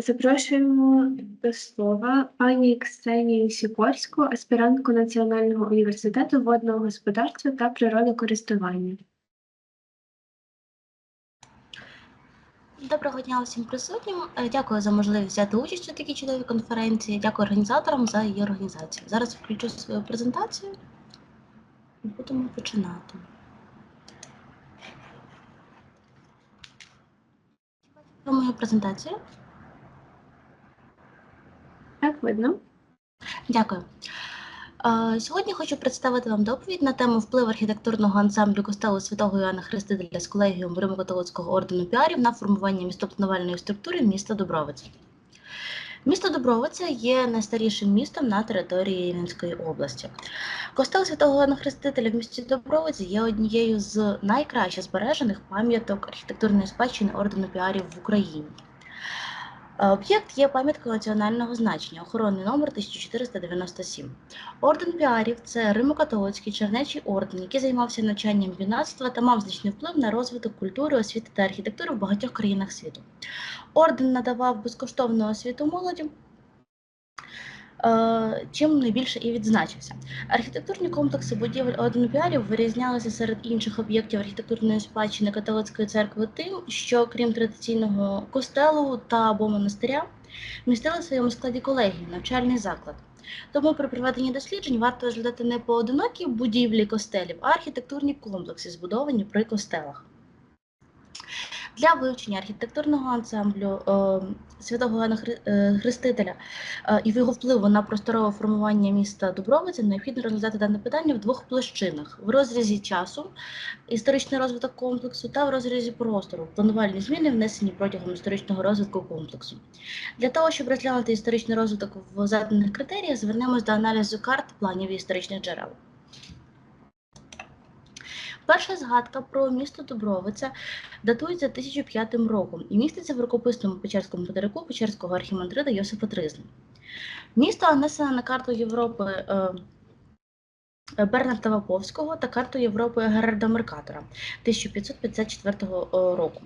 Запрошуємо до слова пані Ксенію Сікорську, аспірантку Національного університету водного господарства та природокористування. Доброго дня усім присутнім. Е, Дякую за можливість взяти участь у такій чудовій конференції. Дякую організаторам за її організацію. Зараз включу свою презентацію і будемо починати. Про мою презентацію. Так, видно. Дякую. Сьогодні хочу представити вам доповідь на тему вплив архітектурного ансамблю костелу Святого Іоанна Хрестителя з колегіум Римо-католицького ордену піарів на формування містопланувальної структури міста Дубровиця. Місто Дубровиця є найстарішим містом на території Рівненської області. Костел Святого Іоанна Хрестителя в місті Дубровиці є однією з найкраще збережених пам'яток архітектурної спадщини ордену піарів в Україні. Е, Об'єкт є пам'яткою національного значення, охоронний номер 1497. Орден піарів це римо-католицький чернечий орден, який займався навчанням юнацтва та мав значний вплив на розвиток культури, освіти та архітектури в багатьох країнах світу. Орден надавав безкоштовну освіту молоді, чим найбільше і відзначився. Архітектурні комплекси будівель Оденопіарів вирізнялися серед інших об'єктів архітектурної спадщини католицької церкви тим, що крім традиційного костелу та або монастиря, містили в своєму складі колегії, навчальний заклад. Тому при проведенні досліджень варто розглядати не поодинокі будівлі костелів, а архітектурні комплекси, збудовані при костелах. Для вивчення архітектурного ансамблю е, Святого Хри- е, Хрестителя е, і його впливу на просторове формування міста Дубровиця необхідно розглядати дане питання в двох площинах: в розрізі часу, історичний розвиток комплексу, та в розрізі простору, планувальні зміни, внесені протягом історичного розвитку комплексу. Для того, щоб розглянути історичний розвиток в заданих критеріях, звернемось до аналізу карт, планів історичних джерел. Перша згадка про місто Дубровиця датується 1005 роком і міститься в рукописному Печерському подарунку Печерського архімандрита Йосифа Тризни. Місто нанесено на карту Європи е, е, Бернарда Ваповського та карту Європи Герарда Меркатора 1554 року.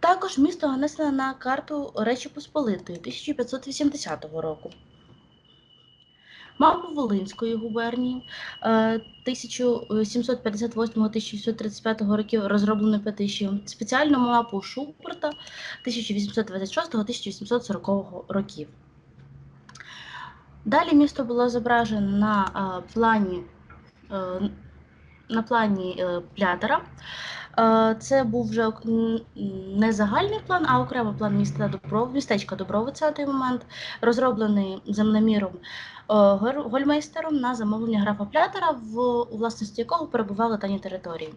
Також місто нанесено на карту Речі Посполитої 1580 року. Мапу Волинської губернії е, 1758-1635 років розроблено Петишієм, спеціальну мапу Шуперта 1826-1840 років. Далі місто було зображено на е, плані, е, на плані е, Плятера. Е, Це був вже не загальний план, а окремий план міста Дубров, містечка Дубровиця на той момент, розроблений землеміром е, Гольмейстером на замовлення графа Плятера, в у власності якого перебували дані території.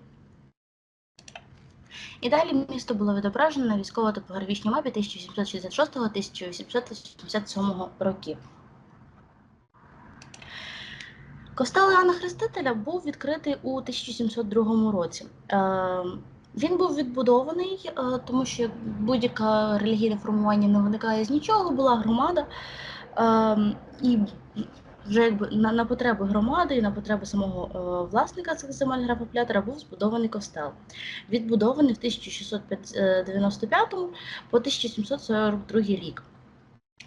І далі місто було відображено на військово-топографічній мапі 1766-1887 років. Костел Іоанна Хрестителя був відкритий у 1702 році. Е, Він був відбудований, е, тому що будь-яке релігійне формування не виникає з нічого, була громада. Е, І вже якби на, потреби громади і на потреби самого власника цих земель графа Плятера був збудований костел. Відбудований в 1695 по 1742 рік.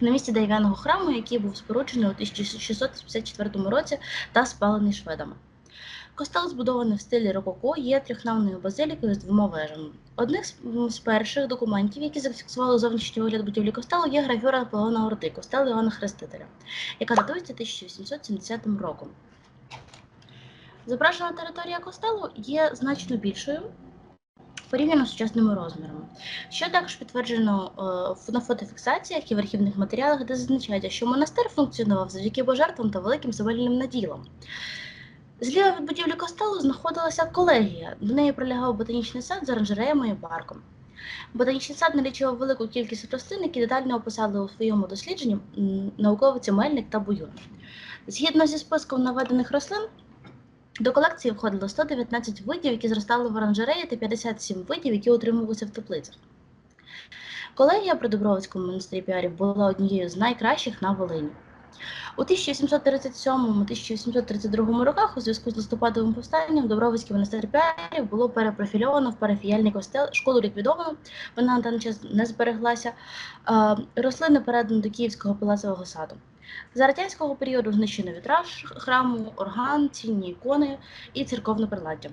На місці дерев'яного храму, який був споруджений у 1654 році та спалений шведами. Костел збудований в стилі рококо, є трьохнавною базилікою з двома вежами. Одним з, з перших документів, які зафіксували зовнішній вигляд будівлі костелу, є гравюра Наполеона Орди костел Іоанна Хрестителя, яка датується 1870 роком. Зображена територія костелу є значно більшою порівняно з сучасними розмірами. Що також підтверджено е, на фотофіксаціях і в архівних матеріалах, де зазначається, що монастир функціонував завдяки божертвам та великим земельним наділам. Зліва від будівлі костелу знаходилася колегія. До неї прилягав ботанічний сад з оранжереями і парком. Ботанічний сад налічував велику кількість рослин, які детально описали у своєму дослідженні науковиці Мельник та Буюн. Згідно зі списком наведених рослин, до колекції входило 119 видів, які зростали в оранжереї, та 57 видів, які утримувалися в теплицях. Колегія при Дубровицькому монастирі піарів була однією з найкращих на Волині. У 1837-1832 роках у зв'язку з листопадовим повстанням Добровицький монастир піарів було перепрофільовано в парафіяльний костел, школу ліквідовано, вона на даний час не збереглася. Е, Рослини передано до Київського палацового саду. За радянського періоду знищено вітраж храму, орган, цінні ікони і церковне приладдя.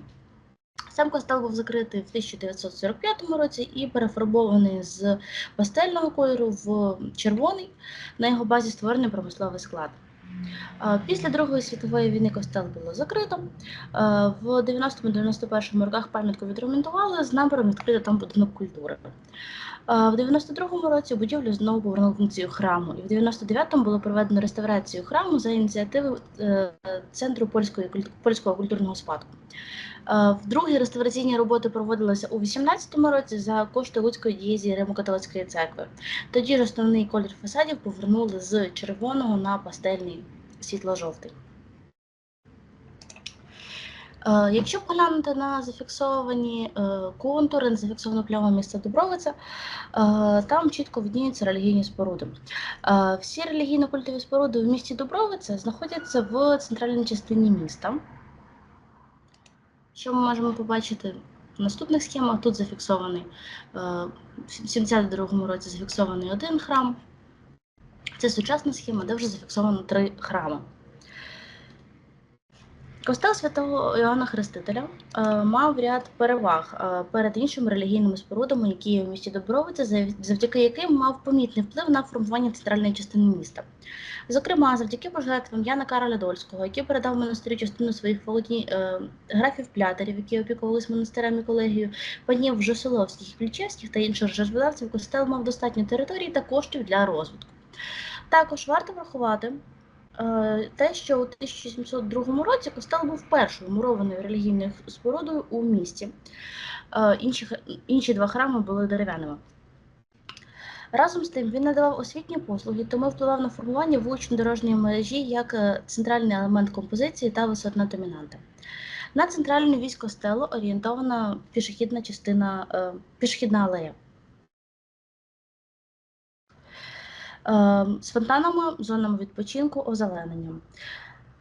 Сам костел був закритий в 1945 році і перефарбований з пастельного кольору в червоний. На його базі створений промисловий склад. Після Другої світової війни костел було закрито. В 90-91 роках пам'ятку відремонтували з наміром відкрити там будинок культури. В 92-му році будівлю знову повернули функцію храму, і в 99-му було проведено реставрацію храму за ініціативи е, Центру польської польського культурного спадку. Вдруге реставраційні роботи проводилися у 18-му році за кошти Луцької дієзії Римо-католицької церкви. Тоді ж основний колір фасадів повернули з червоного на пастельний світло-жовтий. Е, Якщо поглянути на зафіксовані е, контури, на зафіксоване пляма міста Дубровиця, е, там чітко видніються релігійні споруди. Всі релігійно-культові споруди в місті Дубровиця знаходяться в центральній частині міста. Що ми можемо побачити в наступних схемах? Тут зафіксований в 72-му році зафіксований один храм. Це сучасна схема, де вже зафіксовано три храми. Костел святого Іоанна Хрестителя е, мав ряд переваг е, перед іншими релігійними спорудами, які є в місті Добровиця, зав- завдяки яким мав помітний вплив на формування центральної частини міста. Зокрема, завдяки пожертвам Яна Кароля Дольського, який передав монастирю частину своїх володінь е, графів плятерів, які опікувались монастирем і колегією, панів Жосоловських, Ключевських та інших жертводавців, костел мав достатньо території та коштів для розвитку. Також варто врахувати те, що у 1702 році костел був першою мурованою релігійною спорудою у місті. Е, Інші, інші два храми були дерев'яними. Разом з тим він надавав освітні послуги, тому впливав на формування вулично-дорожньої мережі як е, центральний елемент композиції та висотна домінанта. На центральну вісь костелу орієнтована пішохідна частина, е, пішохідна алея. Фонтанами, зонами відпочинку, озелененням.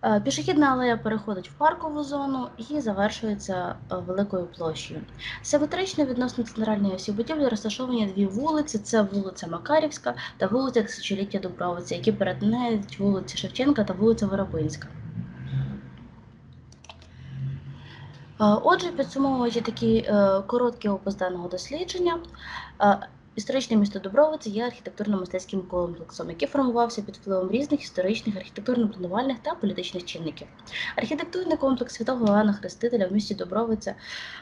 Е, Пішохідна алея переходить в паркову зону і завершується е, великою площею. Симетрично відносно центральної осі будівлі розташовані дві вулиці: це вулиця Макарівська та вулиця Тисячоліття Дубровиця, які перетинають вулиці Шевченка та вулиця Воробинська. Е, Отже, підсумовуючи такий е, короткий опис даного дослідження, е, історичне місто Дубровиця є архітектурно-мистецьким комплексом, який формувався під впливом різних історичних, архітектурно-планувальних та політичних чинників. Архітектурний комплекс святого Іоанна Хрестителя в місті Дубровиця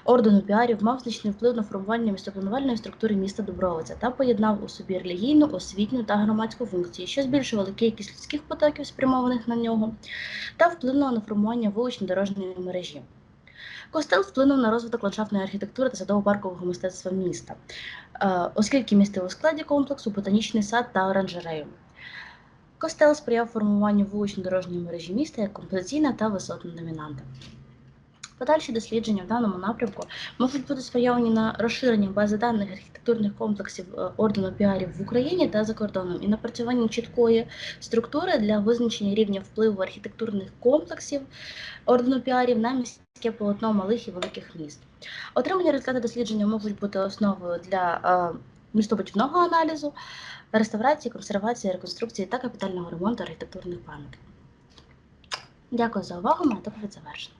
ордену піарів мав значний вплив на формування містопланувальної структури міста Дубровиця та поєднав у собі релігійну, освітню та громадську функції, що збільшували кількість людських потоків, спрямованих на нього, та вплинуло на формування вулично-дорожньої мережі. Костел вплинув на розвиток ландшафтної архітектури та садово-паркового мистецтва міста, е, оскільки містив у складі комплексу ботанічний сад та оранжерею. Костел сприяв формуванню вулично-дорожньої мережі міста як композиційна та висотна домінанта. Подальші дослідження в даному напрямку можуть бути спрямовані на розширення бази даних архітектурних комплексів е, ордену піарів в Україні та за кордоном і напрацювання чіткої структури для визначення рівня впливу архітектурних комплексів ордену піарів на міське полотно малих і великих міст. Отримані результати дослідження можуть бути основою для е, містобудівного аналізу, реставрації, консервації, реконструкції та капітального ремонту архітектурних пам'яток. Дякую за увагу. Моя доповідь завершена.